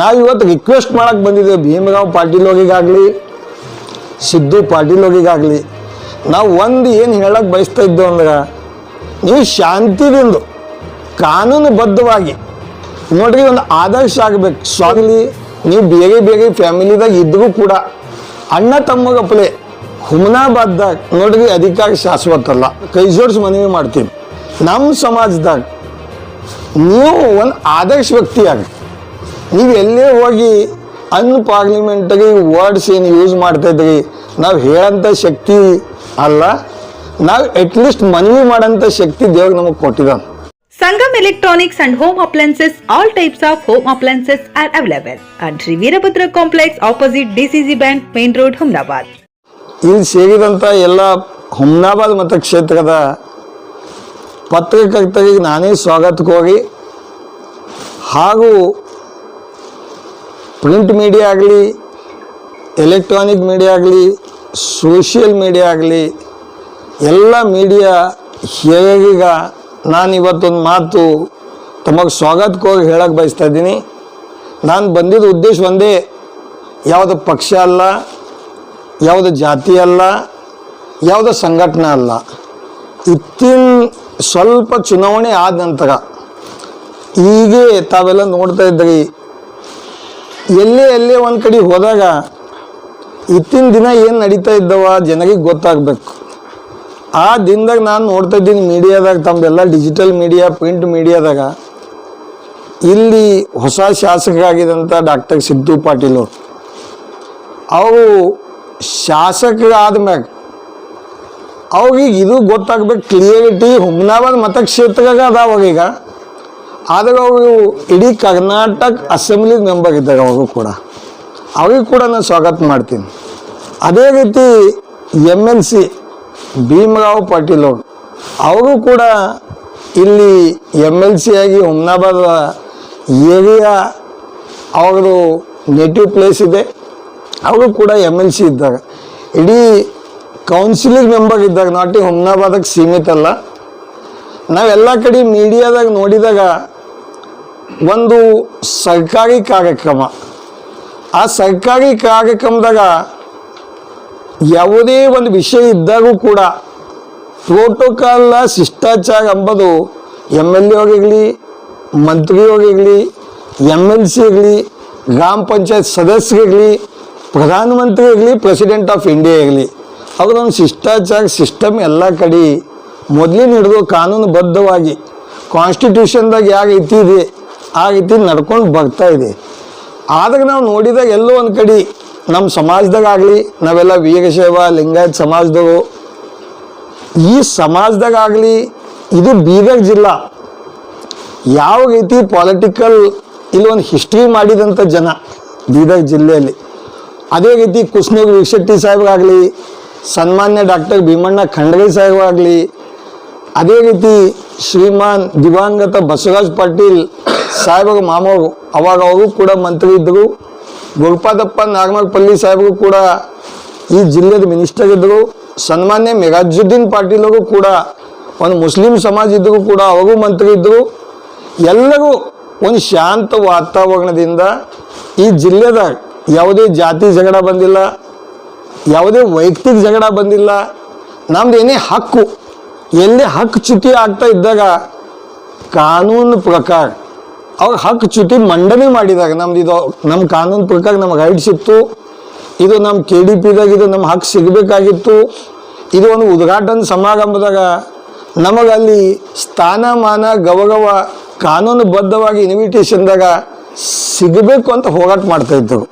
ನಾವು ಇವತ್ತು ರಿಕ್ವೆಸ್ಟ್ ಮಾಡಕ್ಕೆ ಬಂದಿದ್ದೇವೆ ಭೀಮರಾವ್ ಪಾಟೀಲ್ ಅವರಿಗಾಗಲಿ ಸಿದ್ದು ಪಾಟೀಲ್ ಅವರಿಗಾಗಲಿ ನಾವು ಒಂದು ಏನು ಹೇಳಕ್ಕೆ ಬಯಸ್ತಾ ಇದ್ದೇವೆ ಅಂದ್ರೆ, ನೀವು ಶಾಂತಿದಿಂದ, ಕಾನೂನುಬದ್ಧವಾಗಿ ನೋಡ್ರಿ ಒಂದು ಆದರ್ಶ ಆಗಬೇಕು. ಸ್ವಾಗಲಿ ನೀವು ಬೇರೆ ಬೇರೆ ಫ್ಯಾಮಿಲಿದಾಗ ಇದ್ದರೂ ಕೂಡ, ಅಣ್ಣ ತಮ್ಮಗಪ್ಪಲೆ ಹುಮನಾಬಾದ್ದಾಗ ನೋಡ್ರಿ ಅಧಿಕಾರ ಶಾಶ್ವತ ಅಲ್ಲ. ಕೈ ಜೋಡಿಸಿ ಮನವಿ ಮಾಡ್ತೀನಿ. ನಮ್ಮ ಸಮಾಜದಾಗ ನೀವು ಒಂದು ಆದರ್ಶ ವ್ಯಕ್ತಿಯಾಗಿ ನೀವು ಎಲ್ಲೇ ಹೋಗಿ ಅನ್ಪಾರ್ಲಿಮೆಂಟರಿ ವರ್ಡ್ಸ್ ಏನು ಯೂಸ್ ಮಾಡ್ತಾ ಇದ್ರಿ ನಾವು ಹೇಳೋಂಥ ಶಕ್ತಿ ಅಲ್ಲ ನಾವು ಅಟ್ಲೀಸ್ಟ್ ಮನವಿ ಮಾಡೋಂಥ ಶಕ್ತಿ ದೇವ್ರು ನಮಗೆ ಕೊಟ್ಟಿದ್ದಾನೆ. Sangam electronics and home Appliances, all types of home appliances are available. At Shri Veerabhadra Complex opposite DCC bank Main road Humnabad. ಇಲ್ಲಿ ಸೇರಿದಂಥ ಎಲ್ಲ ಹುಮ್ನಾಬಾದ್ ಮತಕ್ಷೇತ್ರದ ಪತ್ರಕರ್ತರಿಗೆ ನಾನೇ ಸ್ವಾಗತಕ್ಕೆ ಹೋಗಿ. ಹಾಗೂ ಪ್ರಿಂಟ್ ಮೀಡಿಯಾ ಆಗಲಿ ಎಲೆಕ್ಟ್ರಾನಿಕ್ ಮೀಡಿಯಾ ಆಗಲಿ ಸೋಷಿಯಲ್ ಮೀಡಿಯಾ ಆಗಲಿ, ಎಲ್ಲ ಮೀಡಿಯಾ ಹೇಗೀಗ ನಾನು ಇವತ್ತೊಂದು ಮಾತು ತಮಗೆ ಸ್ವಾಗತಕ್ಕೋಗಿ ಹೇಳಕ್ಕೆ ಬಯಸ್ತಾ ಇದ್ದೀನಿ. ನಾನು ಬಂದಿದ್ದ ಉದ್ದೇಶ ಒಂದೇ, ಯಾವುದು ಪಕ್ಷ ಅಲ್ಲ, ಯಾವುದು ಜಾತಿ ಅಲ್ಲ, ಯಾವುದು ಸಂಘಟನೆ ಅಲ್ಲ. ಇತ್ತಿನ ಸ್ವಲ್ಪ ಚುನಾವಣೆ ಆದ ನಂತರ, ಹೀಗೆ ತಾವೆಲ್ಲ ನೋಡ್ತಾ ಇದ್ರಿ ಎಲ್ಲೇ ಎಲ್ಲೇ ಒಂದು ಕಡೆ ಹೋದಾಗ ಇತ್ತಿನ ದಿನ ಏನು ನಡೀತಾ ಇದ್ದವ ಜನರಿಗೆ ಗೊತ್ತಾಗಬೇಕು. ಆ ದಿನದಾಗ ನಾನು ನೋಡ್ತಾ ಇದ್ದೀನಿ ಮೀಡಿಯಾದಾಗ ತಮ್ಮದೆಲ್ಲ ಡಿಜಿಟಲ್ ಮೀಡಿಯಾ ಪ್ರಿಂಟ್ ಮೀಡಿಯಾದಾಗ ಇಲ್ಲಿ ಹೊಸ ಶಾಸಕರಾಗಿದ್ದಂಥ ಡಾಕ್ಟರ್ ಸಿದ್ದು ಪಾಟೀಲ್ ಅವರು. ಅವರು ಶಾಸಕರಾದ ಮ್ಯಾಗ ಅವ್ರಿಗೆ ಇದು ಗೊತ್ತಾಗ್ಬೇಕು, ಕ್ಲಿಯರಿಟಿ, ಹುಮ್ನಾಬಾದ್ ಮತಕ್ಷೇತ್ರದಾಗ ಅದಾವಾಗ ಈಗ ಆದಾಗ ಅವರು ಇಡೀ ಕರ್ನಾಟಕ ಅಸೆಂಬ್ಲಿ ಮೆಂಬರ್ ಇದ್ದಾರೆ ಅವರು ಕೂಡ. ಅವ್ರಿಗೆ ಕೂಡ ನಾನು ಸ್ವಾಗತ ಮಾಡ್ತೀನಿ. ಅದೇ ರೀತಿ M L C Bhimrao Patil ಅವರು ಅವರು ಕೂಡ ಇಲ್ಲಿ ಎಂ ಎಲ್ ಸಿ ಆಗಿ ಹುಮ್ನಾಬಾದ ಏರಿಯಾ ಅವ್ರದ್ದು ನೇಟಿವ್ ಪ್ಲೇಸ್ ಇದೆ. ಅವರು ಕೂಡ ಎಂ ಎಲ್ ಸಿ ಇದ್ದಾಗ. ಇಡೀ ಕೌನ್ಸಿಲಿಂಗ್ ಮೆಂಬರ್ ಇದ್ದಾಗ, ನಾಟಿ ಹುಮ್ನಾಬಾದಕ್ಕೆ ಸೀಮಿತ ಅಲ್ಲ. ನಾವೆಲ್ಲ ಕಡೆ ಮೀಡಿಯಾದಾಗ ನೋಡಿದಾಗ ಒಂದು ಸರ್ಕಾರಿ ಕಾರ್ಯಕ್ರಮ. ಆ ಸರ್ಕಾರಿ ಕಾರ್ಯಕ್ರಮದಾಗ ಯಾವುದೇ ಒಂದು ವಿಷಯ ಇದ್ದಾಗೂ ಕೂಡ ಪ್ರೋಟೋಕಾಲ್ ಶಿಷ್ಟಾಚಾರ ಎಂಬುದು M L A ಹೋಗಿರಲಿ Mantri ಹೋಗಿರಲಿ M L C ಇರಲಿ, ಗ್ರಾಮ ಪಂಚಾಯತ್ ಸದಸ್ಯರಿರಲಿ ಪ್ರಧಾನಮಂತ್ರಿ ಇರಲಿ ಪ್ರೆಸಿಡೆಂಟ್ ಆಫ್ ಇಂಡಿಯಾ ಇರಲಿ ಅವರೊಂದು ಶಿಷ್ಟಾಚಾರ ಸಿಸ್ಟಮ್ ಎಲ್ಲ ಕಡೆ ಮೊದಲಿನ ಹಿಡಿದು ಕಾನೂನುಬದ್ಧವಾಗಿ ಕಾನ್ಸ್ಟಿಟ್ಯೂಷನ್ದಾಗ ಯಾವ ರೀತಿ ಇದೆ ಆ ರೀತಿ ನಡ್ಕೊಂಡು ಬರ್ತಾ ಇದೆ. ಆದಾಗ ನಾವು ನೋಡಿದಾಗ ಎಲ್ಲೋ ಒಂದು ಕಡೆ ನಮ್ಮ ಸಮಾಜದಾಗ ಆಗಲಿ ನಾವೆಲ್ಲ ವೀರಶೈವ ಲಿಂಗಾಯತ್ ಸಮಾಜದವರು ಈ ಸಮಾಜದಾಗ ಆಗಲಿ ಇದು ಬೀದರ್ ಜಿಲ್ಲಾ. ಯಾವ ರೀತಿ ಪಾಲಿಟಿಕಲ್ ಇಲ್ಲಿ ಒಂದು ಹಿಸ್ಟ್ರಿ ಮಾಡಿದಂಥ ಜನ ಬೀದರ್ ಜಿಲ್ಲೆಯಲ್ಲಿ. ಅದೇ ರೀತಿ ಕುಸ್ನೂರು ವಿಶೆಟ್ಟಿ ಸಾಹೇಬ್ರಾಗಲಿ ಸನ್ಮಾನ್ಯ ಡಾಕ್ಟರ್ ಭೀಮಣ್ಣ ಖಂಡ್ರೆ ಸಾಹೇಬ್ರಾಗಲಿ ಅದೇ ರೀತಿ ಶ್ರೀಮಾನ್ ದಿವಂಗತ ಬಸವರಾಜ್ ಪಾಟೀಲ್ ಸಾಹೇಬರ ಮಾಮವರು ಅವಾಗ ಅವರು ಕೂಡ ಮಂತ್ರಿ ಇದ್ದರು. ಗುರುಪಾದಪ್ಪ ನಾಗಮಪಲ್ಲಿ ಸಾಹೇಬರು ಕೂಡ ಈ ಜಿಲ್ಲೆದ ಮಿನಿಸ್ಟರ್ ಇದ್ದರು. ಸನ್ಮಾನ್ಯ ಮೆಗಾಜುದ್ದೀನ್ ಪಾಟೀಲ್ ಅವರು ಕೂಡ ಒಂದು ಮುಸ್ಲಿಂ ಸಮಾಜ ಇದ್ದರೂ ಕೂಡ ಅವರು ಮಂತ್ರಿ ಇದ್ದರು. ಎಲ್ಲರೂ ಒಂದು ಶಾಂತ ವಾತಾವರಣದಿಂದ ಈ ಜಿಲ್ಲೆದ ಯಾವುದೇ ಜಾತಿ ಜಗಳ ಬಂದಿಲ್ಲ, ಯಾವುದೇ ವೈಯಕ್ತಿಕ ಜಗಳ ಬಂದಿಲ್ಲ. ನಮ್ದು ಏನೇ ಹಕ್ಕು ಎಲ್ಲಿ ಹಕ್ಕು ಚ್ಯುತಿ ಆಗ್ತಾ ಇದ್ದಾಗ ಕಾನೂನು ಪ್ರಕಾರ ಅವ್ರ ಹಕ್ಕು ಚ್ಯುತಿ ಮಂಡನೆ ಮಾಡಿದಾಗ ನಮ್ದು ಇದು ನಮ್ಮ ಕಾನೂನು ಪ್ರಕಾರ ನಮ್ಗೆ ರೈಟ್ಸ್ ಇತ್ತು. ಇದು ನಮ್ಮ ಕೆ ಡಿ ಪಿದಾಗ ಇದು ನಮ್ಮ ಹಕ್ಕು ಸಿಗಬೇಕಾಗಿತ್ತು. ಇದು ಒಂದು ಉದ್ಘಾಟನೆ ಸಮಾರಂಭದಾಗ ನಮಗಲ್ಲಿ ಸ್ಥಾನಮಾನ, ಗೌರವ, ಕಾನೂನುಬದ್ಧವಾಗಿ ಇನ್ವಿಟೇಷನ್ದಾಗ ಸಿಗಬೇಕು ಅಂತ ಹೋರಾಟ ಮಾಡ್ತಾ ಇದ್ದರು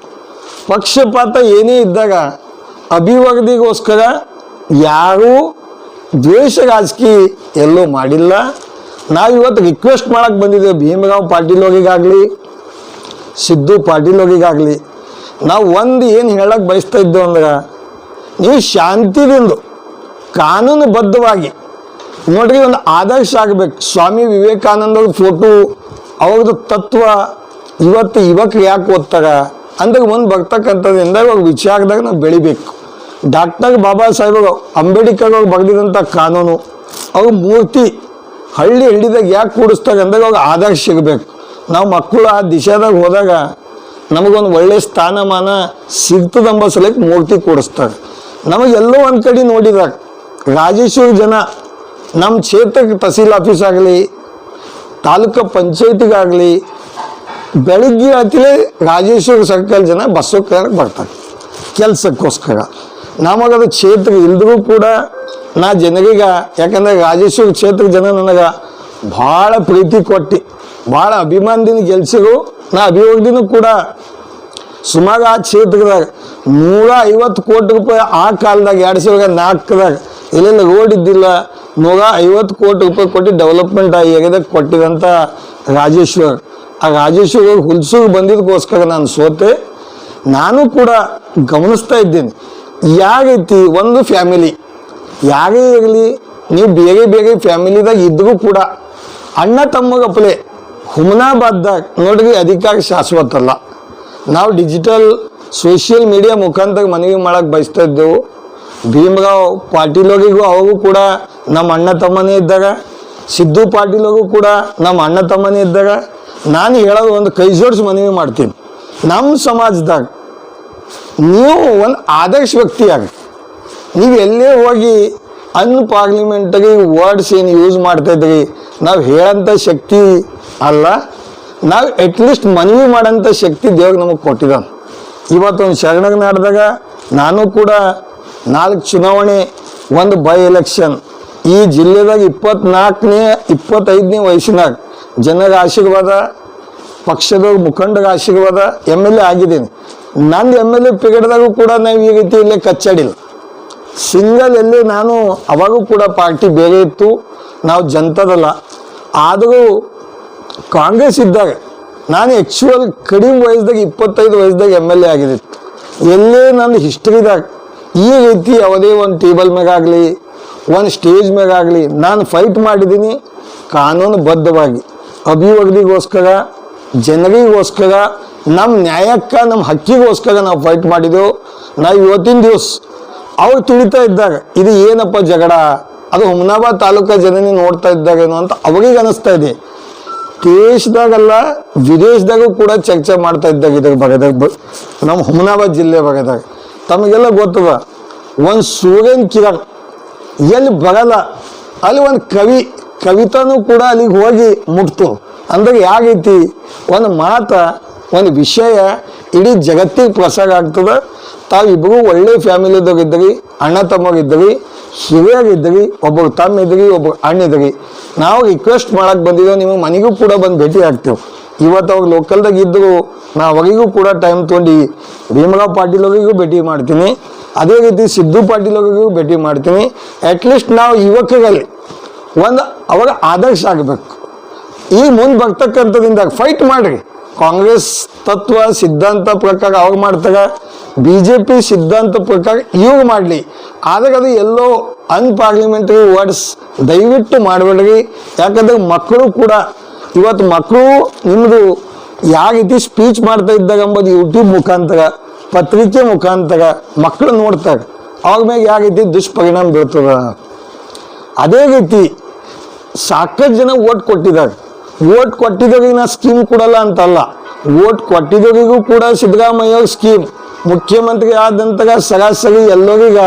ಪಕ್ಷಪಾತ ಏನೇ ಇದ್ದಾಗ ಅಭಿವೃದ್ಧಿಗೋಸ್ಕರ ಯಾರೂ ದ್ವೇಷ ರಾಜಕೀಯ ಎಲ್ಲೂ ಮಾಡಿಲ್ಲ. ನಾವು ಇವತ್ತು ರಿಕ್ವೆಸ್ಟ್ ಮಾಡಕ್ಕೆ ಬಂದಿದ್ದೇವೆ. ಭೀಮರಾವ್ ಪಾಟೀಲ್ ಅವರಿಗಾಗಲಿ, ಸಿದ್ದು ಪಾಟೀಲ್ ಅವರಿಗಾಗಲಿ. ನಾವು ಒಂದು ಏನು ಹೇಳಕ್ಕೆ ಬಯಸ್ತಾ ಇದ್ದೇವೆ ಅಂದ್ರೆ, ನೀವು ಶಾಂತಿದಿಂದ ಕಾನೂನುಬದ್ಧವಾಗಿ ನೋಡ್ರಿ ಒಂದು ಆದರ್ಶ ಆಗಬೇಕು. ಸ್ವಾಮಿ ವಿವೇಕಾನಂದರ ಫೋಟೋ ಅವ್ರದ್ದು ತತ್ವ, ಇವತ್ತು ಯುವಕ ಯಾಕೆ ಓದ್ತಾರ? ಅಂದ್ರೆ ಮುಂದೆ ಬರ್ತಕ್ಕಂಥದ್ದರಿಂದ ಇವಾಗ ವಿಚಾರದಾಗ ನಾವು ಬೆಳಿಬೇಕು. ಡಾಕ್ಟರ್ ಬಾಬಾ ಸಾಹೇಬರು ಅಂಬೇಡ್ಕರ್ ಅವ್ರು ಬರೆದಿದಂಥ ಕಾನೂನು ಅವ್ರ ಮೂರ್ತಿ ಹಳ್ಳಿ ಹಳ್ಳಿದಾಗ ಯಾಕೆ ಕೂಡಿಸ್ತಾರೆ ಅಂದಾಗ ಅವ್ರ ಆದರ್ಶ ಸಿಗಬೇಕು. ನಾವು ಮಕ್ಕಳು ಆ ದಿಶಾದಾಗ ಹೋದಾಗ ನಮಗೊಂದು ಒಳ್ಳೆ ಸ್ಥಾನಮಾನ ಸಿಗ್ತದಂಬ ಸಲಕ್ಕೆ ಮೂರ್ತಿ ಕೂಡಿಸ್ತಾರೆ. ನಮಗೆಲ್ಲೋ ಒಂದು ಕಡೆ ನೋಡಿದಾಗ ರಾಜೇಶ್ವರಿ ಜನ ನಮ್ಮ ಕ್ಷೇತ್ರಕ್ಕೆ ತಹಸೀಲ್ ಆಫೀಸ್ ಆಗಲಿ, ತಾಲೂಕು ಪಂಚಾಯತಿಗಾಗಲಿ, ಬೆಳಗ್ಗೆ ಆತಿಲೆ ರಾಜೇಶ್ವರಿ ಸರ್ಕಲ್ ಜನ ಬಸ್ಸಕ್ಕೆ ಬರ್ತಾರೆ. ಕೆಲಸಕ್ಕೋಸ್ಕರ. ನಮಗದು ಕ್ಷೇತ್ರ ಇಲ್ದರೂ ಕೂಡ ನಾ ಜನರಿಗೆ, ಯಾಕಂದ್ರೆ ರಾಜೇಶ್ವರಿ ಕ್ಷೇತ್ರ ಜನ ನನಗೆ ಭಾಳ ಪ್ರೀತಿ ಕೊಟ್ಟು, ಭಾಳ ಅಭಿಮಾನದಿಂದ ಗೆಲ್ಸಿರು ನಾ ಅಭಿವೃದ್ಧಿನೂ ಕೂಡ ಸುಮಾರು ಆ ಕ್ಷೇತ್ರದಾಗ ನೂರ ಐವತ್ತು ಕೋಟಿ ರೂಪಾಯಿ ಆ ಕಾಲದಾಗ, ಎರಡು ಸಾವಿರದ ನಾಲ್ಕದಾಗ ಎಲ್ಲೆಲ್ಲ ರೋಡ್ ಇದ್ದಿಲ್ಲ ನೂರ ಐವತ್ತು ಕೋಟಿ ರೂಪಾಯಿ ಕೊಟ್ಟು ಡೆವಲಪ್ಮೆಂಟ್ ಆ ಏರಿಯಾದಾಗ ಕೊಟ್ಟಿದಂಥ ರಾಜೇಶ್ವರ್. ಆ ರಾಜೇಶ್ವರ್ ಹುಲ್ಸೂರು ಬಂದಿದ್ದಕ್ಕೋಸ್ಕರ ನಾನು ಸೋತೆ, ನಾನು ಕೂಡ ಗಮನಿಸ್ತಾ ಇದ್ದೇನೆ. ಯಾಗೈತಿ? ಒಂದು ಫ್ಯಾಮಿಲಿ ಯಾರೇ ಇರಲಿ, ನೀವು ಬೇರೆ ಬೇರೆ ಫ್ಯಾಮಿಲಿದಾಗ ಇದ್ದರೂ ಕೂಡ ಅಣ್ಣ ತಮ್ಮಗಪ್ಪಲೆ ಹುಮನಾಬಾದ್ದಾಗ ನೋಡ್ರಿ ಅಧಿಕಾರ ಶಾಶ್ವತ ಅಲ್ಲ. ನಾವು ಡಿಜಿಟಲ್ ಸೋಷಿಯಲ್ ಮೀಡಿಯಾ ಮುಖಾಂತರ ಮನವಿ ಮಾಡಕ್ಕೆ ಬಯಸ್ತಾ ಇದ್ದೆವು. ಭೀಮರಾವ್ ಪಾಟೀಲರಿಗೂ ಅವಾಗೂ ಕೂಡ ನಮ್ಮ ಅಣ್ಣ ತಮ್ಮನೇ ಇದ್ದಾಗ, ಸಿದ್ದು ಪಾಟೀಲರಿಗೂ ಕೂಡ ನಮ್ಮ ಅಣ್ಣ ತಮ್ಮನೇ ಇದ್ದಾಗ, ನಾನು ಹೇಳೋದು ಒಂದು ಕೈ ಜೋಡಿಸಿ ಮನವಿ ಮಾಡ್ತೀನಿ. ನಮ್ಮ ಸಮಾಜದಾಗ ನೀವು ಒಂದು ಆದರ್ಶ ವ್ಯಕ್ತಿಯಾಗಿ ನೀವು ಎಲ್ಲೇ ಹೋಗಿ ಅನ್ ಪಾರ್ಲಿಮೆಂಟರಿ ವರ್ಡ್ಸ್ ಏನು ಯೂಸ್ ಮಾಡ್ತಾ ಇದ್ರಿ, ನಾವು ಹೇಳೋಂಥ ಶಕ್ತಿ ಅಲ್ಲ, ನಾವು ಅಟ್ಲೀಸ್ಟ್ ಮನವಿ ಮಾಡೋಂಥ ಶಕ್ತಿ ದೇವ್ರು ನಮಗೆ ಕೊಟ್ಟಿದ್ದಾನೆ ಇವತ್ತೊಂದು ಶರಣಗ್ ನಾಡಿದಾಗ ನಾನು ಕೂಡ ನಾಲ್ಕು ಚುನಾವಣೆ, ಒಂದು ಬೈ ಎಲೆಕ್ಷನ್ ಈ ಜಿಲ್ಲೆದಾಗ ಇಪ್ಪತ್ನಾಲ್ಕನೇ, ಇಪ್ಪತ್ತೈದನೇ ವಯಸ್ಸಿನಾಗ ಜನರ ಆಶೀರ್ವಾದ ಪಕ್ಷದ ಮುಖಂಡರ ಆಶೀರ್ವಾದ ಎಂ ಎಲ್ ಎ ಆಗಿದ್ದೀನಿ. ನಂದು ಎಂ ಎಲ್ ಎ ಪಿಗಡ್ದಾಗೂ ಕೂಡ ನಾವು ಈ ರೀತಿ ಇಲ್ಲೇ ಕಚ್ಚಾಡಿಲ್ಲ. ಸಿಂಗಲ್ ಎಲ್ಲಿ ನಾನು ಅವಾಗೂ ಕೂಡ ಪಾರ್ಟಿ ಬೇರೆ ಇತ್ತು, ನಾವು ಜನತದಲ್ಲ ಆದರೂ ಕಾಂಗ್ರೆಸ್ ಇದ್ದಾಗ ನಾನು ಆ್ಯಕ್ಚುಯಲ್ ಕಡಿಮೆ ವಯಸ್ಸದಾಗ, ಇಪ್ಪತ್ತೈದು ವಯಸ್ಸದಾಗ ಎಂ ಎಲ್ ಎ ಆಗಿದ್ದಿತ್ತು ಎಲ್ಲೇ ನನ್ನ ಹಿಸ್ಟ್ರಿದಾಗ ಈ ರೀತಿ ಯಾವುದೇ ಒಂದು ಟೇಬಲ್ ಮ್ಯಾಗಾಗಲಿ ಒಂದು ಸ್ಟೇಜ್ ಮ್ಯಾಗಾಗಲಿ ನಾನು ಫೈಟ್ ಮಾಡಿದ್ದೀನಿ ಕಾನೂನುಬದ್ಧವಾಗಿ. ಅಭಿವೃದ್ಧಿಗೋಸ್ಕರ, ಜನರಿಗೋಸ್ಕರ ನಮ್ಮ ನ್ಯಾಯಕ್ಕ ನಮ್ಮ ಹಕ್ಕಿಗೋಸ್ಕರ ನಾವು ಫೈಟ್ ಮಾಡಿದೆವು. ನಾವು ಇವತ್ತಿನ ದಿವಸ ಅವ್ರು ತಿಳಿತಾ ಇದ್ದಾಗ ಇದು ಏನಪ್ಪ ಜಗಳ? ಅದು ಹುಮನಾಬಾದ್ ತಾಲೂಕ ಜನನೇ ನೋಡ್ತಾ ಇದ್ದಾಗೇನೋ ಅಂತ ಅವರಿಗೆ ಅನಿಸ್ತಾ ಇದೆ. ದೇಶದಾಗಲ್ಲ, ವಿದೇಶದಾಗೂ ಕೂಡ ಚರ್ಚೆ ಮಾಡ್ತಾ ಇದ್ದಾಗ ಇದ್ರ ಬಗೆದಾಗ ನಮ್ಮ ಹುಮನಾಬಾದ್ ಜಿಲ್ಲೆ ಬಗೆದಾಗ. ತಮಗೆಲ್ಲ ಗೊತ್ತದ, ಒಂದು ಸೂರ್ಯನ ಕಿರಣ್ ಎಲ್ಲಿ ಬರಲ್ಲ, ಅಲ್ಲಿ ಒಂದು ಕವಿ, ಕವಿತಾನೂ ಕೂಡ ಅಲ್ಲಿಗೆ ಹೋಗಿ ಮುಟ್ತು. ಅಂದ್ರೆ ಯಾಗೈತಿ ಒಂದು ಮಾತ ಒಂದು ವಿಷಯ ಇಡೀ ಜಗತ್ತಿಗೆ ಪ್ರಸಾರ ಆಗ್ತದೆ. ತಾವಿಬ್ಬರು ಒಳ್ಳೆ ಫ್ಯಾಮಿಲಿದಾಗ ಇದ್ರಿ ಅಣ್ಣ ತಮ್ಮಗಿದ್ರಿ ಹಿರಿಯರಿದ್ದೀರಿ ಒಬ್ಬರು ತಮ್ಮ ಇದ್ರಿ ಒಬ್ಬರು ಅಣ್ಣ ಇದ್ರಿ ನಾವು ರಿಕ್ವೆಸ್ಟ್ ಮಾಡಕ್ಕೆ ಬಂದಿದ್ದೇವೆ ನಿಮ್ಮ ಮನೆಗೂ ಕೂಡ ಬಂದು ಭೇಟಿ ಆಗ್ತೇವೆ. ಇವತ್ತು ಅವ್ರು ಲೋಕಲ್ದಾಗ ಇದ್ದರು ನಾ ಅವರಿಗೂ ಕೂಡ ಟೈಮ್ ತೊಗೊಂಡು ಭೀಮರಾವ್ ಪಾಟೀಲ್ ಅವರಿಗೂ ಭೇಟಿ ಮಾಡ್ತೀನಿ. ಅದೇ ರೀತಿ ಸಿದ್ದು ಪಾಟೀಲ್ ಅವರಿಗೂ ಭೇಟಿ ಮಾಡ್ತೀನಿ. ಅಟ್ಲೀಸ್ಟ್ ನಾವು ಯುವಕರಲ್ಲಿ ಒಂದು ಅವರ ಆದರ್ಶ ಆಗಬೇಕು. ಈ ಮುಂದೆ ಬರ್ತಕ್ಕಂಥದ್ರಿಂದ ಫೈಟ್ ಮಾಡ್ರಿ. ಕಾಂಗ್ರೆಸ್ ತತ್ವ ಸಿದ್ಧಾಂತ ಪ್ರಕಾರ ಅವ್ರು ಮಾಡ್ತಾರೆ ಬಿ ಜೆ ಪಿ ಸಿದ್ಧಾಂತ ಪ್ರಕಾರ ಇವ್ರು ಮಾಡಲಿ. ಆದಾಗ ಅದು ಎಲ್ಲೋ ಅನ್ಪಾರ್ಲಿಮೆಂಟರಿ ವರ್ಡ್ಸ್ ದಯವಿಟ್ಟು ಮಾಡಬೇಡ್ರಿ. ಯಾಕಂದ್ರೆ ಮಕ್ಕಳು ಕೂಡ, ಇವತ್ತು ಮಕ್ಕಳು ನಿಮ್ಮದು ಯಾವ ರೀತಿ ಸ್ಪೀಚ್ ಮಾಡ್ತಾ ಇದ್ದಾಗ ಎಂಬುದು ಯೂಟ್ಯೂಬ್ ಮುಖಾಂತರ, ಪತ್ರಿಕೆ ಮುಖಾಂತರ ಮಕ್ಕಳು ನೋಡ್ತಾರೆ. ಅವ್ರ ಮ್ಯಾಗ ಯಾವ ರೀತಿ ದುಷ್ಪರಿಣಾಮ ಬೀಳ್ತದ? ಅದೇ ರೀತಿ ಸಾಕಷ್ಟು ಜನ ಓಟ್ ಕೊಟ್ಟಿದ್ದಾರೆ. ಓಟ್ ಕೊಟ್ಟಿದ್ದವರಿಗೆ ನಾ ಸ್ಕೀಮ್ ಕೊಡಲ್ಲ ಅಂತಲ್ಲ. ಓಟ್ ಕೊಟ್ಟಿದ್ದವರಿಗೂ ಕೂಡ ಸಿದ್ದರಾಮಯ್ಯ ಸ್ಕೀಮ್. ಮುಖ್ಯಮಂತ್ರಿ ಆದಂತಹ ಸರಾಸರಿ ಎಲ್ಲರಿಗ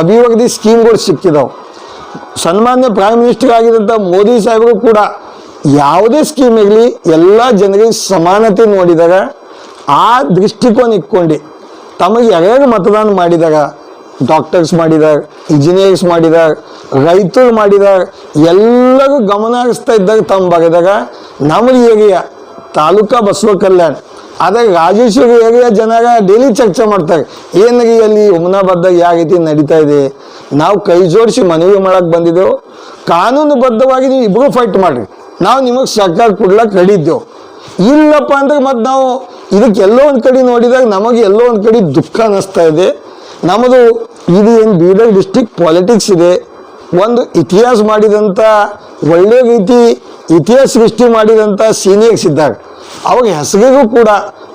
ಅಭಿವೃದ್ಧಿ ಸ್ಕೀಮ್ಗಳು ಸಿಕ್ಕಿದಾವೆ. ಸನ್ಮಾನ್ಯ ಪ್ರೈಮ್ ಮಿನಿಸ್ಟರ್ ಆಗಿದ್ದಂಥ ಮೋದಿ ಸಾಹೇಬರು ಕೂಡ ಯಾವುದೇ ಸ್ಕೀಮ್ ಇರಲಿ, ಎಲ್ಲ ಜನರಿಗೆ ಸಮಾನತೆ ನೋಡಿದಾಗ, ಆ ದೃಷ್ಟಿಕೋನ ಇಟ್ಕೊಂಡು ತಮಗೆ ಯಾರ್ಯಾರು ಮತದಾನ ಮಾಡಿದಾಗ ಡಾಕ್ಟರ್ಸ್ ಮಾಡಿದ್ದಾರೆ ಇಂಜಿನಿಯರ್ಸ್ ಮಾಡಿದ್ದಾರೆ ರೈತರು ಮಾಡಿದ್ದಾರೆ ಎಲ್ಲರೂ ಗಮನ ಹರಿಸ್ತಾ ಇದ್ದಾಗ ತಮ್ಮ ಭಾಗದಾಗ. ನಮ್ಮ ಏರಿಯಾ, ತಾಲೂಕಾ ಬಸವ ಕಲ್ಯಾಣ. ಆದಾಗ ರಾಜೇಶ್ವರಿ ಏರಿಯಾ ಜನರ ಡೈಲಿ ಚರ್ಚೆ ಮಾಡ್ತಾರೆ. ಏನಾಗಿ ಅಲ್ಲಿ ಹುಮನಾಬಾದ್ದಾಗ ಯಾವ ರೀತಿ ನಡೀತಾ ಇದೆ? ನಾವು ಕೈ ಜೋಡಿಸಿ ಮನವಿ ಮಾಡಕ್ಕೆ ಬಂದಿದ್ದೆವು. ಕಾನೂನುಬದ್ಧವಾಗಿ ನೀವು ಇಬ್ಬರು ಫೈಟ್ ಮಾಡ್ರಿ. ನಾವು ನಿಮಗೆ ಸರ್ಕಾರ ಕೊಡ್ಲಕ್ಕೆ ಕಡಿದ್ದೆವು ಇಲ್ಲಪ್ಪ ಅಂದ್ರೆ ಮತ್ತೆ ನಾವು ಇದಕ್ಕೆ ಎಲ್ಲೋ ಒಂದು ಕಡೆ ನೋಡಿದಾಗ ನಮಗೆ ಎಲ್ಲೋ ಒಂದು ಕಡೆ ದುಃಖ ಅನ್ನಿಸ್ತಾ ಇದೆ. ನಮ್ಮದು ಇದು ಏನು ಬೀದರ್ ಡಿಸ್ಟಿಕ್ ಪಾಲಿಟಿಕ್ಸ್ ಇದೆ. ಒಂದು ಇತಿಹಾಸ ಮಾಡಿದಂಥ ಒಳ್ಳೆ ರೀತಿ ಇತಿಹಾಸ ಸೃಷ್ಟಿ ಮಾಡಿದಂಥ ಸೀನಿಯರ್ಸ್ ಇದ್ದಾಗ ಅವಾಗ ಹೆಸರಿಗೂ ಕೂಡ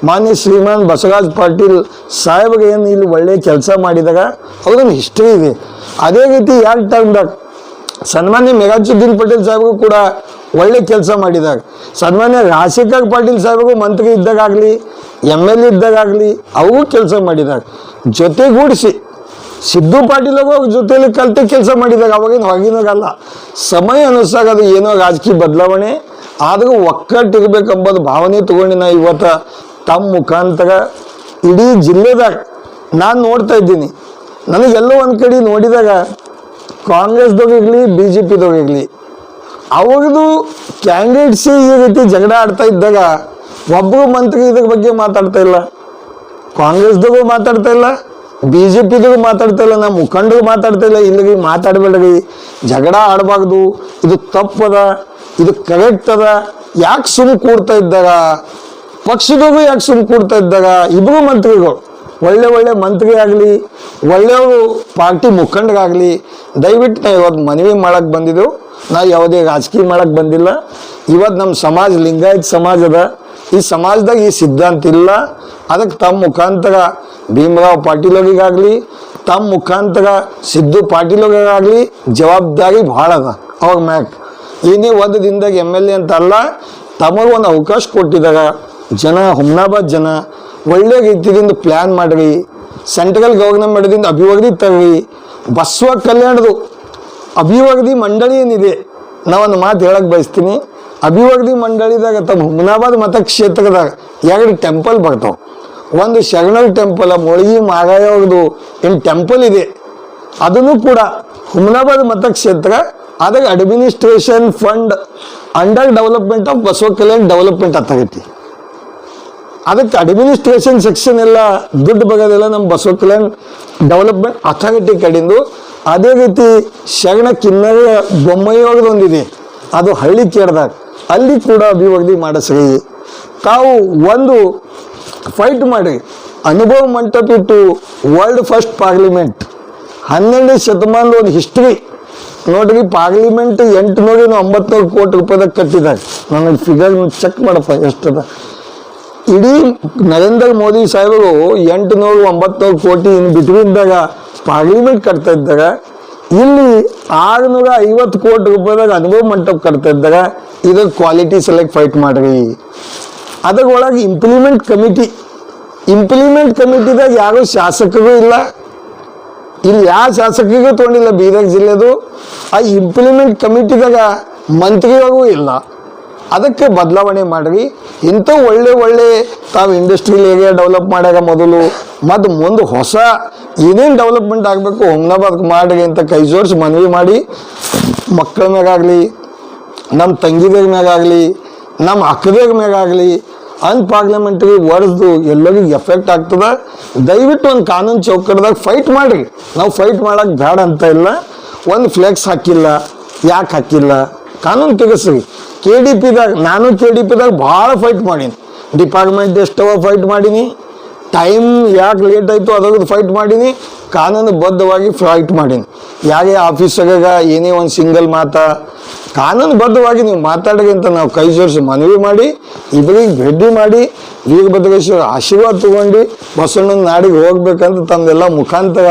ಮಾನ್ಯ ಶ್ರೀಮಾನ್ ಬಸವರಾಜ್ ಪಾಟೀಲ್ ಸಾಹೇಬ್ಗೆ ಏನು ಇಲ್ಲಿ ಒಳ್ಳೆ ಕೆಲಸ ಮಾಡಿದಾಗ ಅವ್ರದ್ದು ಹಿಸ್ಟ್ರಿ ಇದೆ. ಅದೇ ರೀತಿ ಯಾರು ಟೈಮ್ದಾಗ ಸನ್ಮಾನ್ಯ ಮೆಗಾಜುದ್ದೀನ್ ಪಟೇಲ್ ಸಾಹೇಬ್ಗೂ ಕೂಡ ಒಳ್ಳೆ ಕೆಲಸ ಮಾಡಿದಾಗ. ಸನ್ಮಾನ್ಯ ರಾಜಶೇಖರ್ ಪಾಟೀಲ್ ಸಾಹೇಬ್ಗೂ ಮಂತ್ರಿ ಇದ್ದಾಗಲಿ ಎಂ ಎಲ್ ಎ ಇದ್ದಾಗಲಿ ಅವು ಕೆಲಸ ಮಾಡಿದಾಗ. ಜೊತೆಗೂಡಿಸಿ ಸಿದ್ದು ಪಾಟೀಲ್ ಜೊತೆಲಿ ಕಲಿತು ಕೆಲಸ ಮಾಡಿದಾಗ ಅವಾಗಿನ ಹೊಗಿನಾಗಲ್ಲ ಸಮಯ ಅನಿಸ್ದಾಗ ಅದು ಏನೋ ರಾಜಕೀಯ ಬದಲಾವಣೆ, ಆದರೂ ಒಕ್ಕಟ್ಟಿರ್ಬೇಕಂಬೋದು ಭಾವನೆ ತಗೊಂಡು ನಾ ಇವತ್ತು ತಮ್ಮ ಮುಖಾಂತರ ಇಡೀ ಜಿಲ್ಲೆದಾಗ ನಾನು ನೋಡ್ತಾ ಇದ್ದೀನಿ. ನನಗೆಲ್ಲೋ ಒಂದು ಕಡೆ ನೋಡಿದಾಗ ಕಾಂಗ್ರೆಸ್ದವ್ರಿರ್ಲಿ ಬಿ ಜೆ ಪಿದವ್ರಿರ್ಲಿ ಅವ್ರದ್ದು ಕ್ಯಾಂಡಿಡೇಟ್ಸ್ ಈ ರೀತಿ ಜಗಳ ಆಡ್ತಾ ಇದ್ದಾಗ ಒಬ್ಬರು ಮಂತ್ರಿ ಇದ್ರ ಬಗ್ಗೆ ಮಾತಾಡ್ತಾ ಇಲ್ಲ, ಕಾಂಗ್ರೆಸ್ದಾಗೂ ಮಾತಾಡ್ತಾ ಇಲ್ಲ ಬಿ ಜೆ ಪಿದಾಗೂ ಮಾತಾಡ್ತಾ ಇಲ್ಲ ನಮ್ಮ ಮುಖಂಡರು ಮಾತಾಡ್ತಾ ಇಲ್ಲ, ಇಲ್ಲಿಗೆ ಮಾತಾಡಬೇಡ್ರಿ. ಜಗಳ ಆಡಬಾರ್ದು. ಇದು ತಪ್ಪದ, ಇದು ಕರೆಕ್ಟ್ ಅದ ಯಾಕೆ ಸುಮ್ ಕೂಡ್ತಾ ಇದ್ದಾಗ? ಪಕ್ಷದಾಗೂ ಯಾಕೆ ಸುಮ್ ಕೂಡ್ತಾ ಇದ್ದಾಗ? ಇಬ್ಬರು ಮಂತ್ರಿಗಳು. ಒಳ್ಳೆ ಒಳ್ಳೆ ಮಂತ್ರಿ ಆಗಲಿ ಒಳ್ಳೆಯವರು ಪಾರ್ಟಿ ಮುಖಂಡರಾಗಲಿ, ದಯವಿಟ್ಟು ನಾ ಇವತ್ತು ಮನವಿ ಮಾಡಕ್ಕೆ ಬಂದಿದ್ದೆವು ನಾ ಯಾವುದೇ ರಾಜಕೀಯ ಮಾಡಕ್ಕೆ ಬಂದಿಲ್ಲ. ಇವತ್ತು ನಮ್ಮ ಸಮಾಜ, ಲಿಂಗಾಯತ್ ಸಮಾಜ ಅದ ಈ ಸಮಾಜದಾಗ ಈ ಸಿದ್ಧಾಂತ ಇಲ್ಲ. ಅದಕ್ಕೆ ತಮ್ಮ ಮುಖಾಂತರ ಭೀಮರಾವ್ ಪಾಟೀಲ್ ಅವರಿಗಾಗಲಿ ತಮ್ಮ ಮುಖಾಂತರ ಸಿದ್ದು ಪಾಟೀಲ್ ಅವರಿಗಾಗಲಿ ಜವಾಬ್ದಾರಿ ಭಾಳ ಅದ ಅವ್ರ ಮ್ಯಾಕ್. ಏನೇ ಒಂದು ದಿನದಾಗ ಎಂ ಎಲ್ ಎ ಅಂತ ಅಲ್ಲ, ತಮಗೆ ಒಂದು ಅವಕಾಶ ಕೊಟ್ಟಿದಾಗ ಜನ, ಹುಮ್ನಾಬಾದ್ ಜನ ಒಳ್ಳೆ ರೀತಿಯಿಂದ ಪ್ಲ್ಯಾನ್ ಮಾಡ್ರಿ ಸೆಂಟ್ರಲ್ ಗೌರ್ಮೆಂಟ್ದಿಂದ ಅಭಿವೃದ್ಧಿ ತರ್ರಿ, ಬಸವ ಕಲ್ಯಾಣದು ಅಭಿವೃದ್ಧಿ ಮಂಡಳಿ ಏನಿದೆ ನಾವೊಂದು ಮಾತು ಹೇಳಕ್ಕೆ ಬಯಸ್ತೀನಿ. ಅಭಿವೃದ್ಧಿ ಮಂಡಳಿದಾಗ ತಮ್ಮ ಹುಮ್ನಾಬಾದ್ ಮತಕ್ಷೇತ್ರದಾಗ ಎರಡು ಟೆಂಪಲ್ ಬರ್ತಾವೆ. ಒಂದು ಶರಣಲ್ ಟೆಂಪಲ್ ಮೊಳಗಿ ಮಾರಾಯವ್ರದ್ದು ಏನು ಟೆಂಪಲ್ ಇದೆ. ಅದನ್ನು ಕೂಡ ಹುಮನಾಬಾದ್ ಮತಕ್ಷೇತ್ರ ಅದಾಗ administration fund under development of Basava Kalyan development ಅತ್ತಾಗೈತಿ ಅದಕ್ಕೆ ಅಡ್ಮಿನಿಸ್ಟ್ರೇಷನ್ ಸೆಕ್ಷನ್ ಎಲ್ಲ ದುಡ್ಡು ಬಗೋದೆಲ್ಲ ನಮ್ಮ ಬಸವ ಕಲ್ಯಾಣ್ ಡೆವಲಪ್ಮೆಂಟ್ ಅಥಾರಿಟಿ ಕಡಿಂದು. ಅದೇ ರೀತಿ ಶರಣ ಕಿನ್ನರ ಒಂದಿದೆ. ಅದು ಹಳ್ಳಿ ಕೇಳ್ದಾಗ ಅಲ್ಲಿ ಕೂಡ ಅಭಿವೃದ್ಧಿ ಮಾಡಿಸ್ರಿ ತಾವು ಒಂದು ಫೈಟ್ ಮಾಡಿ. ಅನುಭವ ಮಂಟಪ ಇಟ್ಟು ವರ್ಲ್ಡ್ ಫಸ್ಟ್ ಪಾರ್ಲಿಮೆಂಟ್ ಹನ್ನೆರಡನೇ ಶತಮಾನದ ಒಂದು ಹಿಸ್ಟ್ರಿ ನೋಡ್ರಿ ಪಾರ್ಲಿಮೆಂಟ್ ಎಂಟುನೂರ ಒಂಬತ್ನೂರು ಕೋಟಿ ರೂಪಾಯಿದಾಗ ಕಟ್ಟಿದ್ದಾರೆ. ನನಗೆ ಫಿಗರ್ ಚೆಕ್ ಮಾಡಪ್ಪ ಎಷ್ಟದ. ಇಡೀ ನರೇಂದ್ರ ಮೋದಿ ಸಾಹೇಬರು ಎಂಟುನೂರು ಒಂಬತ್ನೂರು ಕೋಟಿ ಇನ್ನು ಬಿಟ್ವೀನ್ದಾಗ ಪಾರ್ಲಿಮೆಂಟ್ ಕಟ್ತಾ ಇದ್ದಾಗ, ಇಲ್ಲಿ ಆರುನೂರ ಐವತ್ತು ಕೋಟಿ ರೂಪಾಯಿದಾಗ ಅನುಭವ ಮಂಟಪ ಕಟ್ತಾ ಇದ್ದಾಗ ಇದಕ್ಕೆ ಕ್ವಾಲಿಟಿ ಸೆಲೆಕ್ಟ್ ಫೈಟ್ ಮಾಡ್ರಿ. ಅದ್ರ ಒಳಗೆ ಇಂಪ್ಲಿಮೆಂಟ್ ಕಮಿಟಿ ಇಂಪ್ಲಿಮೆಂಟ್ ಕಮಿಟಿದಾಗ ಯಾರು ಶಾಸಕರು ಇಲ್ಲ. ಇಲ್ಲಿ ಯಾವ ಶಾಸಕರಿಗೂ ತೊಗೊಂಡಿಲ್ಲ ಬೀದರ್ ಜಿಲ್ಲೆದು. ಆ ಇಂಪ್ಲಿಮೆಂಟ್ ಕಮಿಟಿದಾಗ ಮಂತ್ರಿಯಾಗೂ ಇಲ್ಲ. ಅದಕ್ಕೆ ಬದಲಾವಣೆ ಮಾಡ್ರಿ. ಇಂಥ ಒಳ್ಳೆ ಒಳ್ಳೆ ತಾವು ಇಂಡಸ್ಟ್ರಿಯಲ್ ಏರಿಯಾ ಡೆವಲಪ್ ಮಾಡ್ಯಾಗ ಮೊದಲು. ಮತ್ತು ಮುಂದೆ ಹೊಸ ಏನೇನು ಡೆವಲಪ್ಮೆಂಟ್ ಆಗಬೇಕು ಹುಮ್ನಾಬಾದ್ ಮಾಡ್ರಿ ಅಂತ ಕೈ ಜೋಡಿಸಿ ಮನವಿ ಮಾಡಿ. ಮಕ್ಕಳ ಮ್ಯಾಗಾಗಲಿ ನಮ್ಮ ತಂಗಿದಾಗ ಮ್ಯಾಗಾಗಲಿ ನಮ್ಮ ಅಕ್ಕದಾಗ ಮ್ಯಾಗಾಗಲಿ ಅನ್ಪಾರ್ಲಿಮೆಂಟರಿ ವರ್ಡ್ಸ್ದು ಎಲ್ಲರಿಗೂ ಎಫೆಕ್ಟ್ ಆಗ್ತದ. ದಯವಿಟ್ಟು ಒಂದು ಕಾನೂನು ಚೌಕಟ್ದಾಗ ಫೈಟ್ ಮಾಡಿರಿ. ನಾವು ಫೈಟ್ ಮಾಡಕ್ಕೆ ಬೇಡ ಅಂತ ಇಲ್ಲ. ಒಂದು ಫ್ಲೆಕ್ಸ್ ಹಾಕಿಲ್ಲ, ಯಾಕೆ ಹಾಕಿಲ್ಲ? ಕಾನೂನು ತೆಗೆಸ್ರಿ ಕೆ ಡಿ ಪಿದಾಗ ನಾನು ಕೆ ಡಿ ಪಿದಾಗ ಭಾಳ ಫೈಟ್ ಮಾಡೀನಿ. ಡಿಪಾರ್ಟ್ಮೆಂಟ್ ಎಷ್ಟವ ಫೈಟ್ ಮಾಡೀನಿ? ಟೈಮ್ ಯಾಕೆ ಲೇಟ್ ಆಯಿತು ಅದ್ರದ್ದು ಫೈಟ್ ಮಾಡೀನಿ? ಕಾನೂನುಬದ್ಧವಾಗಿ ಫ್ಲೈಟ್ ಮಾಡೀನಿ. ಯಾರೇ ಆಫೀಸಾಗ ಏನೇ ಒಂದು ಸಿಂಗಲ್ ಮಾತ ಕಾನೂನುಬದ್ಧವಾಗಿ ನೀವು ಮಾತಾಡೋಕ್ಕಿಂತ ನಾವು ಕೈ ಜೋಡಿಸಿ ಮನವಿ ಮಾಡಿ, ಇಬ್ಬರಿಗೆ ಭೇಟಿ ಮಾಡಿ ವೀರಭದ್ರೇಶ್ವರ ಆಶೀರ್ವಾದ ತಗೊಂಡು, ಬಸವಣ್ಣನ ನಾಡಿಗೆ ಹೋಗ್ಬೇಕಂತ ತಂದೆಲ್ಲ ಮುಖಾಂತರ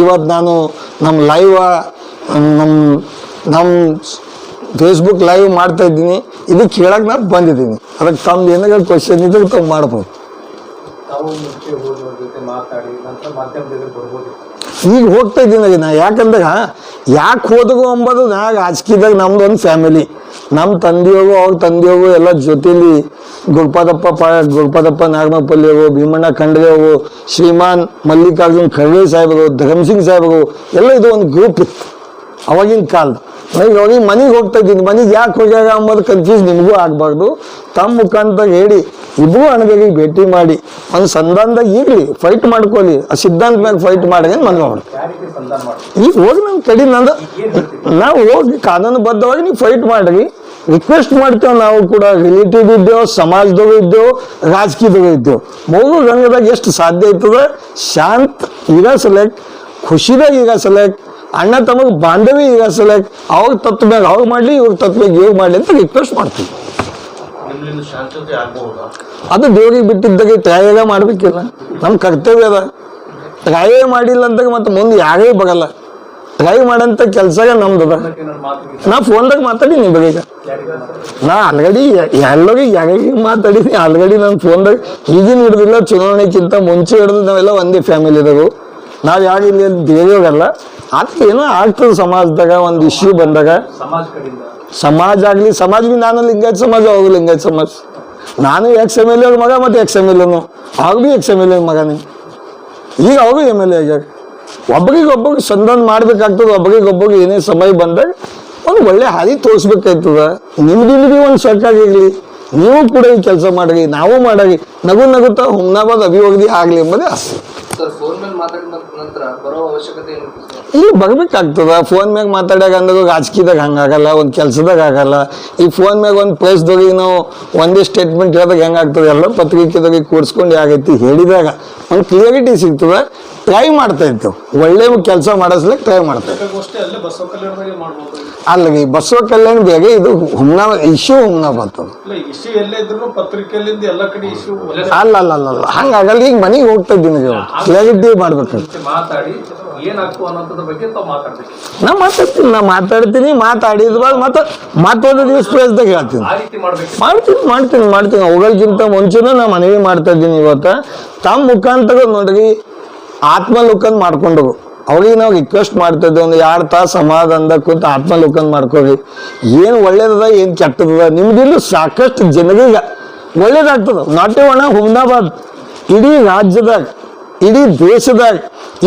ಇವತ್ತು ನಾನು ನಮ್ಮ ಲೈವ ನಮ್ಮ ನಮ್ಮ ಫೇಸ್ಬುಕ್ ಲೈವ್ ಮಾಡ್ತಾ ಇದ್ದೀನಿ. ಇದು ಕೇಳಕ್ಕೆ ನಾನು ಬಂದಿದ್ದೀನಿ. ಅದಕ್ಕೆ ತಮ್ಮ ಏನಾದ್ರು ಕ್ವಶನ್ ಇದ್ರೆ ತಾವು ಮಾಡ್ಬೋದು. ಈಗ ಹೋಗ್ತಾ ಇದ್ದೀನಿ ನಾ ಯಾಕಂದಾಗ ಯಾಕೆ ಹೋದಗು ಅಂಬೋದು ನಾ ರಾಜಕೀಯದಾಗ ನಮ್ದು ಒಂದು ಫ್ಯಾಮಿಲಿ ನಮ್ಮ ತಂದೆಯೋಗು ಅವ್ರ ತಂದೆಯೋಗು ಎಲ್ಲ ಜೊತೆಲಿ ಗುರುಪಾದಪ್ಪ ಪ, ಗುರುಪಾದಪ್ಪ ನಾಗಮಪಲ್ಲಿಯವು ಭೀಮಣ್ಣ ಖಂಡದೇವು ಶ್ರೀಮಾನ್ ಮಲ್ಲಿಕಾರ್ಜುನ್ ಖರ್ಗೆ ಸಾಹೇಬರು, ಧರ್ಮಸಿಂಗ್ ಸಾಹೇಬರು, ಎಲ್ಲ ಇದು ಒಂದು ಗ್ರೂಪ್ ಇತ್ತು. ಅವಾಗಿನ ಕಾಲದ. ನಾ ನೋಡಿ ಮನೆಗೆ ಹೋಗ್ತಾ ಇದ್ದೀನಿ. ಮನೆಗೆ ಯಾಕೆ ಹೋಗ್ಯಾಗ ಅಂಬೋದು ಕನ್ಫ್ಯೂಸ್ ನಿಮಗೂ ಆಗಬಾರ್ದು. ತಮ್ಮ ಮುಖಾಂತರ ಹೇಳಿ. ಇಬ್ಬರು ಅಣಗಳಿಗೆ ಭೇಟಿ ಮಾಡಿ. ಒಂದು ಸಂಧಾನದಾಗ ಈಗಲಿ ಫೈಟ್ ಮಾಡ್ಕೊಳ್ಳಿ. ಆ ಸಿದ್ಧಾಂತ ಮ್ಯಾಗ ಫೈಟ್ ಮಾಡಿ ಮನೆ ಮಾಡಿ ಈಗ ಹೋಗಿ ನಮ್ಮ ಕಡೆ ನಂದು ನಾವು ಹೋಗಿ ಕಾನೂನುಬದ್ಧವಾಗಿ ನೀವು ಫೈಟ್ ಮಾಡ್ರಿ. ರಿಕ್ವೆಸ್ಟ್ ಮಾಡ್ತೇವೆ ನಾವು ಕೂಡ. ರಿಲೇಟಿವ್ ಇದ್ದೇವೆ ಸಮಾಜದವರು ಇದ್ದೇವೆ ರಾಜಕೀಯದವರು ಇದ್ದೇವೆ ಮೂರು ರಂಗದಾಗ ಎಷ್ಟು ಸಾಧ್ಯ ಆಯ್ತದ ಶಾಂತ್ ಈಗ ಸೆಲೆಕ್ಟ್ ಖುಷಿದಾಗ ಈಗ ಸೆಲೆಕ್ಟ್ ಅಣ್ಣ ತಮಗೆ ಬಾಂಧವ್ಯ ಈಗ ಸಲಕ್ ಅವ್ರ ತತ್ವ ಮ್ಯಾಗ ಅವಾಗ ಮಾಡ್ಲಿ ಇವ್ರ ತತ್ವ ಮ್ಯಾಗ ಮಾಡ್ಲಿ ಮಾಡಲಿ ಅಂತ ರಿಕ್ವೆಸ್ಟ್ ಮಾಡ್ತೀವಿ. ಅದು ದೇವ್ರಿಗೆ ಬಿಟ್ಟಿದ್ದಾಗ ತ್ಯಾಗ ಮಾಡ್ಬೇಕಿಲ್ಲ. ನಮ್ಮ ಕರ್ತವ್ಯ ಅದ. ತ್ಯಾಗ ಮಾಡಿಲ್ಲ ಅಂತ ಮತ್ತೆ ಮುಂದೆ ಯಾರೇ ಬರಲ್ಲ. ಟ್ರೈ ಮಾಡಂತ ಕೆಲ್ಸಾಗ ನಮ್ದು ಅದ. ನಾ ಫೋನ್ದಾಗ ಮಾತಾಡೀನಿ ಈಗ. ಯಾರಿಗೆ ನಾ ಆಲ್ರೆಡಿ ಎಲ್ಲರಿಗೆ ಯಾರಿಗೆ ಮಾತಾಡೀನಿ ಆಲ್ರೆಡಿ ನನ್ನ ಫೋನ್ದಾಗ ಈಗಿನ ಹಿಡಿದಿಲ್ಲ ಚುನಾವಣೆಗಿಂತ ಮುಂಚೆ ಹಿಡಿದು ನಾವೆಲ್ಲ ಒಂದೇ ಫ್ಯಾಮಿಲಿದವು ನಾವು ಯಾರು ಇಲ್ಲಿ ಬೇರೆಯವ್ರಲ್ಲ ಆತ ಏನೋ ಆಗ್ತದೆ ಸಮಾಜದಾಗ, ಒಂದು ಇಶ್ಯೂ ಬಂದಾಗ. ಸಮಾಜ ಆಗಲಿ ಸಮಾಜ ಬಿ ನಾನು ಲಿಂಗಾಯತ್ ಸಮಾಜ, ಅವರು ಲಿಂಗಾಯತ್ ಸಮಾಜ. ನಾನು ಎಕ್ಸ್ ಎಂ ಎಲ್ ಎ ಮಗ ಮತ್ತು ಎಕ್ಸ್ ಎಂ ಎಲ್ ಎನು. ಆಗ B ex M L A ಮಗನೇ. ಈಗ ಅವಾಗ ಎಂ ಎಲ್ ಎ ಆಗ್ಯಾರ. ಒಬ್ಬರಿಗೆ ಒಬ್ಬರಿಗೆ ಸಂಧಾನ ಮಾಡ್ಬೇಕಾಗ್ತದೆ ಒಬ್ಬರಿಗೆ ಒಬ್ಬರಿಗೆ ಏನೇ ಸಮಯ ಬಂದಾಗ ಒಂದು ಒಳ್ಳೆ ಹಾದಿ ತೋರಿಸ್ಬೇಕಾಯ್ತದ. ನಿಮ್ದು ಒಂದು ಸರ್ಕಾರ ಇರಲಿ ನೀವು ಕೂಡ ಈ ಕೆಲಸ ಮಾಡ್ರಿ, ನಾವು ಮಾಡಿ ನಗು ನಗುತ್ತಾ ಹುಮ್ನಾಬಾದ್ ಅಭಿವೃದ್ಧಿ ಆಗಲಿ ಎಂಬುದೇ ಆಸೆ. ಈಗ ಬರ್ಬೇಕಾಗ್ತದ ಫೋನ್ ಮ್ಯಾಗ ಮಾತಾಡ್ಯಾಗ ಅಂದಾಗ ರಾಜಕೀಯದಾಗ ಹಂಗಾಗಲ್ಲ ಒಂದು ಕೆಲಸದಾಗ ಆಗಲ್ಲ. ಈ ಫೋನ್ ಮ್ಯಾಗ ಒಂದು ಪ್ಲೇಸ್ದೋಗಿ ನಾವು ಒಂದೇ ಸ್ಟೇಟ್ಮೆಂಟ್ ಹೇಳಿದಾಗ ಹೆಂಗಾಗ್ತದೆ ಎಲ್ಲ ಪತ್ರಿಕೆದಾಗ ಕೂಡಿಸ್ಕೊಂಡು ಆಗೈತಿ ಹೇಳಿದಾಗ. ಒಂದು ಕ್ಲಿಯರಿಟಿ ಸಿಗ್ತದ. ಟ್ರೈ ಮಾಡ್ತಾ ಇತ್ತು. ಒಳ್ಳೆ ಕೆಲಸ ಮಾಡಿಸ್ಲಿಕ್ಕೆ ಟ್ರೈ ಮಾಡ್ತಾ ಇತ್ತು. ಅಲ್ಲ ಈ ಬಸವ ಕಲ್ಯಾಣ ಬೇಗ ಇದು ಹುಮ್ನಾ ಇಶ್ಯೂ ಹುಮ್ನಾ ಬಂತು. ಅಲ್ಲ ಅಲ್ಲ ಅಲ್ಲ ಅಲ್ಲ ಹಂಗಾಗಲ್ಲ ಈಗ ಮನೆಗೆ ಹೋಗ್ತಾ ಇದ್ದೀನಿ ಕ್ಲಾರಿಟಿ ಮಾಡ್ಬೇಕು. ನಾ ಮಾತಾಡ್ತೀನಿ ನಾ ಮಾತಾಡ್ತೀನಿ ಮಾತಾಡಿದ ಬಾದ್ ಮತ್ತೆ ಮತ್ತೊಂದು ದಿವಸ ಪ್ಲೇಸ್ದಾಗ ಹೇಳ್ತೀನಿ. ಮಾಡ್ತೀನಿ ಮಾಡ್ತೀನಿ ಮಾಡ್ತೀನಿ. ಅವುಗಳಿಗಿಂತ ಮುಂಚೆನೂ ನಾ ಮನವಿ ಮಾಡ್ತಾ ಇದ್ದೀನಿ ಇವತ್ತು. ತಮ್ಮ ಮುಖಾಂತರ ನೋಡ್ರಿ ಆತ್ಮಲೋಕನ್ ಮಾಡ್ಕೊಂಡು ಅವ್ರಿಗೆ ನಾವು ರಿಕ್ವೆಸ್ಟ್ ಮಾಡ್ತಾ ಇದ್ದೇವೆ ಒಂದು ಎರಡು ತಾಸು ಸಮಾಧಾನದ ಕುಂತು ಆತ್ಮಲೋಕನ್ ಮಾಡ್ಕೋರಿ ಏನು ಒಳ್ಳೇದದ, ಏನು ಕೆಟ್ಟದದ, ನಿಮ್ದಿಲ್ಲ ಸಾಕಷ್ಟು ಜನರಿಗೆ ಒಳ್ಳೇದಾಗ್ತದ. ನಾಟ್ ಒಣ ಹುಮ್ನಾಬಾದ್. ಇಡೀ ರಾಜ್ಯದಾಗ, ಇಡೀ ದೇಶದಾಗ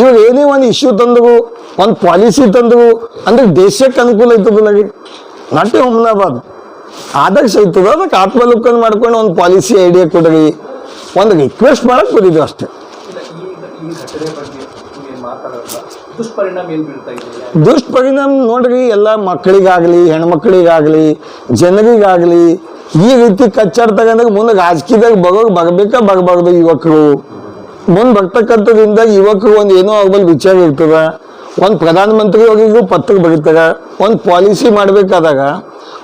ಇವ್ರು ಏನೇ ಒಂದು ಇಶ್ಯೂ ತಂದವು ಒಂದು ಪಾಲಿಸಿ ತಂದವು ಅಂದ್ರೆ ದೇಶಕ್ಕೆ ಅನುಕೂಲ ಆಯ್ತದ ನನಗೆ ನಾಟಿ ಹುಮ್ನಾಬಾದ್. ಆದರ್ಶ ಐತದ ಅದಕ್ಕೆ ಆತ್ಮಲೋಕನ್ ಮಾಡ್ಕೊಂಡು ಒಂದು ಪಾಲಿಸಿ ಐಡಿಯಾ ಕೊಡ್ರಿ. ಒಂದು ರಿಕ್ವೆಸ್ಟ್ ಮಾಡಕ್ ಬಂದಿದ್ದು ಅಷ್ಟೇ. ದುಷ್ಪರಿಣಾಮ ನೋಡ್ರಿ, ಎಲ್ಲ ಮಕ್ಕಳಿಗಾಗಲಿ, ಹೆಣ್ಮಕ್ಳಿಗಾಗಲಿ, ಜನರಿಗಾಗಲಿ, ಈ ರೀತಿ ಕಚ್ಚಾಡ್ದಾಗ ತಗೊಂಡಾಗ ಮುಂದೆ ರಾಜಕೀಯದಾಗ ಬರೋರು ಬರಬೇಕಾ ಬರಬಾರ್ದು ಯುವಕರು. ಮುಂದೆ ಬರ್ತಕ್ಕಂಥದ್ರಿಂದ ಯುವಕರು ಒಂದು ಏನೋ ಅವ್ರ ವಿಚಾರ ಇರ್ತದ. ಒಂದು ಪ್ರಧಾನಮಂತ್ರಿ ಪತ್ರ ಬರೀತಾರ, ಒಂದು ಪಾಲಿಸಿ ಮಾಡ್ಬೇಕಾದಾಗ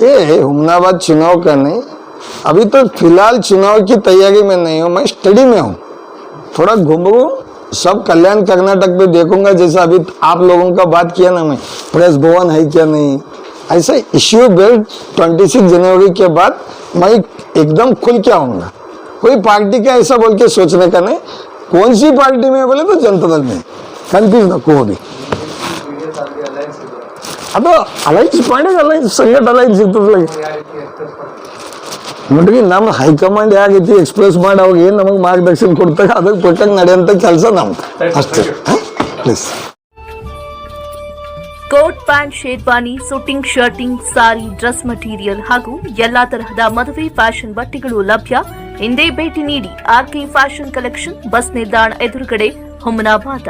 है हुमनाबाद चुनाव का नहीं, अभी तो फ़िलहाल चुनाव की तैयारी में नहीं हूँ, मैं स्टडी में हूँ। थोड़ा घूमू, सब कल्याण कर्नाटक में देखूँगा, जैसा अभी आप लोगों का बात किया ना मैं, प्रेस भवन है क्या नहीं। ऐसा इश्यू बिल्ड ट्वेंटी सिक्स जनवरी के बाद मैं एकदम खुल के आऊँगा। कोई पार्टी का ऐसा बोल के सोचने का नहीं, कौन सी पार्टी में बोले तो जनता दल में। कंफ्यूज ना को भी ಅದು ಅಲೈನ್ಸ್ ಮಾಡಿದ ಅಲೈನ್ಸ್ ಸಂಗಟ್ ಅಲೈನ್ಸ್ ಇರ್ತದಲ್ಲ ನೋಡ್ರಿ ನಮ್ಮ ಹೈಕಮಾಂಡ್ ಯಾಗೈತಿ ಎಕ್ಸ್ಪ್ರೆಸ್ ಮಾಡಿ ಅವಾಗ ಏನು ನಮಗೆ ಮಾರ್ಗದರ್ಶನ ಕೊಡ್ತಾರೆ ಅದಕ್ಕೆ ಪ್ರಕಾರ ನಡೆಯುವಂಥ ಕೆಲಸ ನಮ್ದು. ಅಷ್ಟೇ. Please coat pant sherwani suiting shirting sari dress material ಹಾಗೂ ಎಲ್ಲಾ ತರಹದ ಮದುವೆ ಫ್ಯಾಷನ್ ಬಟ್ಟೆಗಳು ಲಭ್ಯ. ಹಿಂದೆ ಭೇಟಿ ನೀಡಿ ಆರ್ಕೆ ಫ್ಯಾಷನ್ ಕಲೆಕ್ಷನ್ ಬಸ್ ನಿಲ್ದಾಣ ಎದುರುಗಡೆ ಹುಮನಾಬಾದ.